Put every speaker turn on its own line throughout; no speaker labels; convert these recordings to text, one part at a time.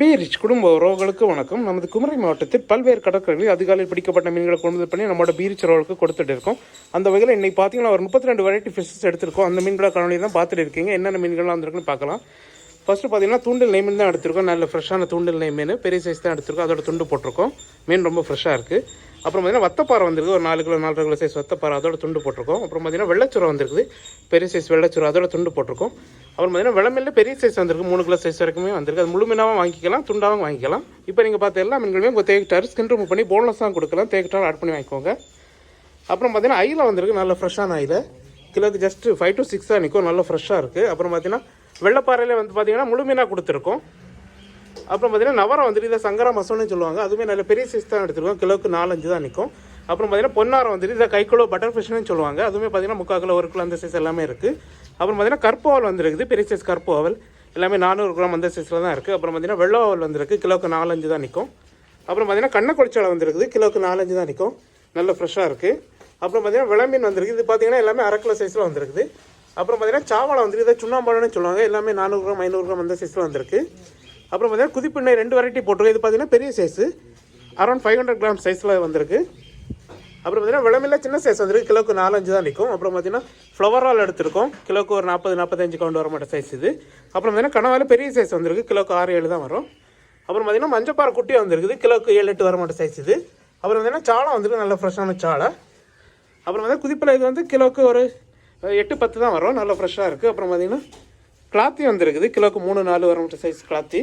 B rich குடும்ப உறவுகளுக்கு வணக்கம். நமது குமரி மாவட்டத்தில் பல்வேறு கடற்கரைகளில் அதிகாலையில் பிடிக்கப்பட்ட மீன்களை கொண்டு பண்ணி நம்மளோட பி ரிச் உறவுகளுக்கு கொடுத்துட்டு இருக்கோம். அந்த வகையில் இன்னைக்கு பார்த்தீங்கன்னா ஒரு முப்பத்தி ரெண்டு வெரைட்டி ஃபிஷஸ் எடுத்திருக்கோம். அந்த மீன்களை காணொலி தான் பார்த்துட்டு இருக்கீங்க. என்னென்ன மீன்கள்லாம் வந்திருக்குன்னு பார்க்கலாம். ஃபஸ்ட்டு பார்த்தீங்கன்னா தூண்டில் நெய் மீன் தான் எடுத்திருக்கோம். நல்ல ஃப்ரெஷ்ஷான தூண்டில் நெய் மீன் பெரிய சைஸ் தான் எடுத்திருக்கோம். அதோட துண்டு போட்டிருக்கோம். மீன் ரொம்ப ஃப்ரெஷ்ஷாக இருக்குது அப்புறம் பார்த்தீங்கன்னா வத்தப்பாறை வந்திருக்கு ஒரு நாலு கிலோ நாலரை கிலோ சைஸ் வத்தப்பாறை அதோட துண்டு போட்டிருக்கோம். அப்புறம் பார்த்தீங்கன்னா வெள்ளச்சுரை வந்திருக்குது. பெரிய சைஸ் வெள்ளச்சுரை அதோட துண்டு போட்டிருக்கோம். அப்புறம் பார்த்தீங்கன்னா வெள்ளமில்ல பெரிய சைஸ் வந்திருக்கு. மூணு கிலோ சைஸ் வரைக்குமே வந்திருக்கு. அது முழு வாங்கிக்கலாம் துண்டாவும் வாங்கிக்கலாம். இப்போ நீங்கள் பார்த்த எல்லா மீன்களுமே உங்கள் தேக்கிட்டார் ஸ்கின் ரிமூவ் பண்ணி போன்லெஸ்ஸாக கொடுக்கலாம். தேக்கிட்டார் ஆட் பண்ணி வாங்கிக்கோங்க. அப்புறம் பார்த்தீங்கன்னா ஐயில் வந்திருக்கு. நல்ல ஃப்ரெஷ்ஷான ஐயில் கிலோக்கு ஜஸ்ட் ஃபைவ் டு சிக்ஸ் தான் நிற்கும் நல்ல ஃப்ரெஷ்ஷாக இருக்குது அப்புறம் பார்த்தீங்கன்னா வெள்ளப்பாறையில் வந்து பார்த்தீங்கன்னா முழு மீனாக கொடுத்துருக்கோம். அப்புறம் பார்த்தீங்கன்னா நவரம் வந்துட்டு இதை சங்கரா மசோன்னு சொல்லுவாங்க. அதுவுமே நல்ல பெரிய சைஸ் தான் எடுத்துருக்கோம் கிலோக்கு நாலஞ்சு தான் நிற்கும் அப்புறம் பார்த்தீங்கன்னா பொன்னாரம் வந்துட்டு இதை கைக்குளோ பட்டர் ஃபிஷ்னு சொல்லுவாங்க. அதுவுமே பார்த்தீங்கன்னா முக்கால் கிலோ ஒரு கிலோ அந்த சைஸ் எல்லாமே இருக்குது அப்புறம் பார்த்தீங்கன்னா கற்போவல் வந்துருக்குது. பெரிய சைஸ் கற்போவல் எல்லாமே நானூறு கிராம் அந்த சைஸில் தான் இருக்குது அப்புறம் பார்த்தீங்கன்னா வெள்ளோவல் வந்திருக்கு. கிலோக்கு நாலஞ்சு தான் நிற்கும் அப்புறம் பார்த்தீங்கன்னா கண்ணக்குளிச்சாலை வந்துருக்குது. கிலோக்கு நாலஞ்சு தான் நிற்கும் நல்ல ஃப்ரெஷ்ஷாக இருக்குது அப்புறம் பார்த்தீங்கன்னா விளம்பீன் வந்திருக்கு இது பார்த்தீங்கன்னா எல்லாமே அரை கிலோ சைஸில் வந்திருக்குது. அப்புறம் பார்த்தீங்கன்னா சாவளம் வந்துருக்கு இதை சுண்ணாம்பழம்னு சொல்லுவாங்க. எல்லாமே நானூறு கிராம் ஐநூறு கிராம் அந்த சைஸில் வந்திருக்கு. அப்புறம் பார்த்தீங்கன்னா குதிப்பிண்ணை ரெண்டு வெரைட்டி போட்டிருக்கு இது பார்த்தீங்கன்னா பெரிய size around five hundred gram சைஸில் வந்திருக்கு. அப்புறம் பார்த்தீங்கன்னா விளம்பில்ல சின்ன சைஸ் வந்துருக்கு. கிலோக்கு நாலஞ்சு தான் நிற்கும் அப்புறம் பார்த்தீங்கன்னா ஃப்ளவர் ஆல் எடுத்திருக்கோம். கிலோக்கு ஒரு நாற்பது நாற்பத்தஞ்சு கவுண்ட் வர மாட்டேன் சைஸ் இது. அப்புறம் பார்த்தீங்கன்னா கனவால பெரிய சைஸ் வந்திருக்கு. கிலோக்கு ஆறு ஏழு தான் வரும். அப்புறம் பார்த்தீங்கன்னா மஞ்சப்பாறை குட்டி வந்திருக்குது. கிலோக்கு ஏழு எட்டு வர மாட்டேன் சைஸ் இது. அப்புறம் பார்த்தீங்கன்னா சாளம் வந்துருக்கு. நல்ல ஃப்ரெஷ்ஷான சாலை. அப்புறம் பார்த்தீங்கன்னா குதிப்பில் இது வந்து கிலோக்கு ஒரு எட்டு பத்து தான் வரும். நல்ல ஃப்ரெஷ்ஷாக இருக்குது அப்புறம் பார்த்தீங்கன்னா கிளாத்தி வந்திருக்குது. கிலோக்கு மூணு நாலு வர மட்டும் சைஸ் கிளாத்தி.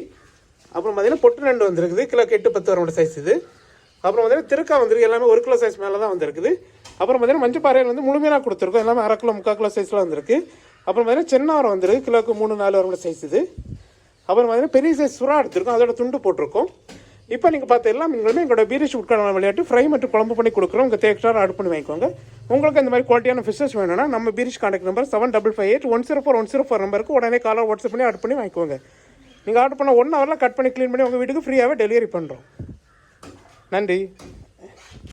அப்புறம் பார்த்தீங்கன்னா பொட்டு ரெண்டு வந்திருக்குது. கிலோக்கு எட்டு பத்து வர மட்டும் சைஸ் இது. அப்புறம் பார்த்தீங்கன்னா திருக்கா வந்திருக்கு. எல்லாமே ஒரு கிலோ சைஸ் மேலே தான் வந்திருக்குது. அப்புறம் பார்த்தீங்கன்னா மஞ்சப்பாறையில் வந்து முழுமையாக கொடுத்துருக்கோம். எல்லாமே அரை கிலோ முக்கால் கிலோ சைஸில் வந்திருக்கு. அப்புறம் பார்த்தீங்கன்னா சென்னாரம் வந்திருக்கு. கிலோக்கு மூணு நாலு வர மட்டும் சைஸ் இது. அப்புறம் பார்த்தீங்கன்னா பெரிய சைஸ் சுறா எடுத்திருக்கோம். அதோட துண்டு போட்டிருக்கோம். இப்போ நீங்கள் பார்த்த எல்லா மீன்களுமே எங்களோட பீரிஷ் உட்கான விளையாட்டு. ஃப்ரை மற்றும் குழம்பு பண்ணி கொடுக்குறோம். உங்கள் தேக்ஸ்டார் ஆட் பண்ணி வாங்கிக்கோங்க. உங்களுக்கு இந்த மாதிரி குவாலிட்டியான ஃபிஷஸ் வேணும்னா நம்ம பீரிஷ் contact number seven double five eight one zero four one zero four நம்பருக்கு உடனே காலர் வாட்ஸ்அப் பண்ணி ஆட் பண்ணி வாங்கிக்கோங்க. நீங்கள் ஆர்டர் பண்ண ஒன் ஹவரில் கட் பண்ணி க்ளீன் பண்ணி உங்கள் வீட்டுக்கு ஃப்ரீயாகவே டெலிவரி பண்ணுறோம் நன்றி.